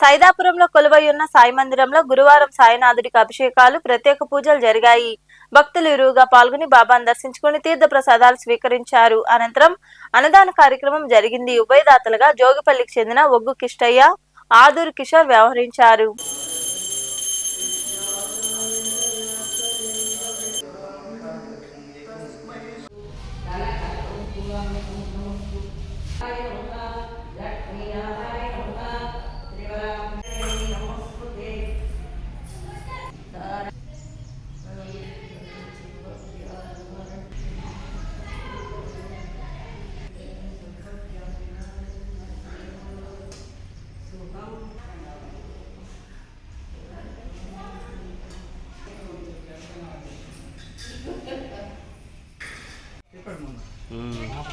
సైదాపురంలో కొలువై ఉన్న సాయి మందిరంలో గురువారం సాయినాథుడికి అభిషేకాలు ప్రత్యేక పూజలు జరిగాయి. భక్తులు ఇరువుగా పాల్గొని బాబాను దర్శించుకుని తీర్థ ప్రసాదాలు స్వీకరించారు. అనంతరం అన్నదాన కార్యక్రమం జరిగింది. ఉభయదాతలుగా జోగిపల్లికి చెందిన ఒగ్గు కిష్టయ్య ఆదూరు కిషోర్ వ్యవహరించారు. 음.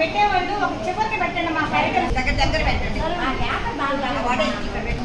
పెట్టేవాళ్ళు ఒక చివరికి పెట్టండి మా కార్యక్రమం. దగ్గర దగ్గర పెట్టండి. ఆ పేపర్ బాగా పెట్టండి.